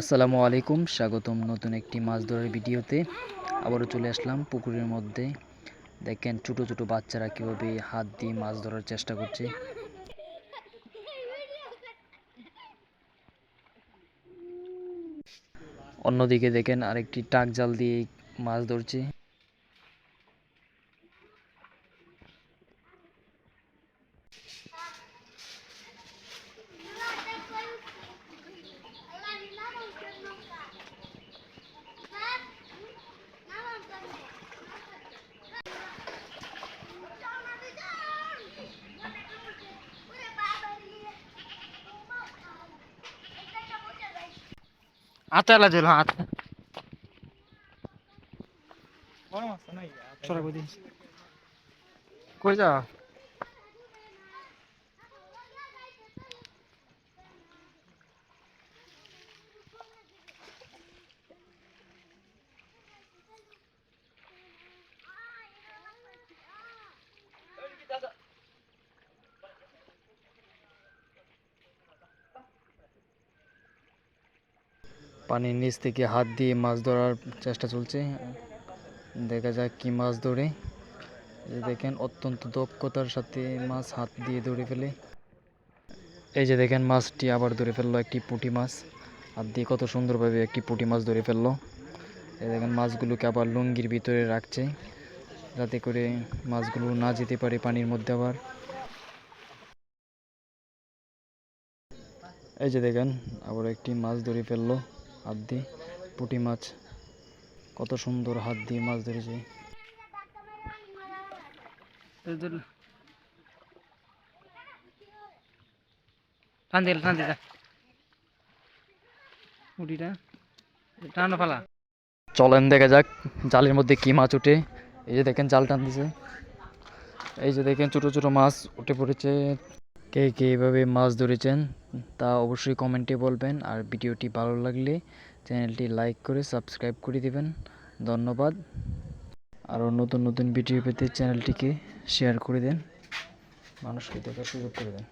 আসসালামু আলাইকুম, স্বাগতম নতুন একটি মাছ ধরার ভিডিওতে। আবারও চলে আসলাম পুকুরের মধ্যে। দেখেন ছোট ছোট বাচ্চারা কীভাবে হাত দিয়ে মাছ ধরার চেষ্টা করছে। অন্যদিকে দেখেন আরেকটি টাক জাল দিয়ে মাছ ধরছে। হাতালা দিল হাত সরা কই দিস কই যা পানির নিচ থেকে হাত দিয়ে মাছ ধরার চেষ্টা চলছে। দেখা যাক কি মাছ ধরে। এই দেখেন, অত্যন্ত দক্ষতার সাথে মাছ হাত দিয়ে ধরে ফেলে। এই যে দেখেন, মাছটি আবার ধরে ফেলল একটি পুঁটি মাছ। হাত দিয়ে কত সুন্দরভাবে একটি পুঁটি মাছ ধরে ফেলল। এই দেখেন, মাছগুলোকে আবার লুঙ্গির ভিতরে রাখছে, যাতে করে মাছগুলো না যেতে পারে পানির মধ্যে আবার। এই যে দেখেন, আবার একটি মাছ ধরে ফেলল। হাত দিয়ে পুঁটি মাছ। কত সুন্দর হাত দিয়ে মাছ ধরেছে। টান দিল টান দিল। উডিটা টানো ফালা চলেন দেখা যাক জালের মধ্যে কি মাছ ওঠে এই যে দেখেন জাল টান দিছে এই যে দেখেন ছোট ছোট মাছ উঠে পড়েছে। কে কে এইভাবে মাছ ধরেছেন? তা অবশ্যই কমেন্টে বলবেন। আর ভিডিওটি ভালো লাগলে চ্যানেলটি লাইক করে সাবস্ক্রাইব করে দিবেন। ধন্যবাদ। আরও নতুন নতুন ভিডিও পেতে চ্যানেলটিকে শেয়ার করে দেন। মানুষকে দেখার সুযোগ করে দেন।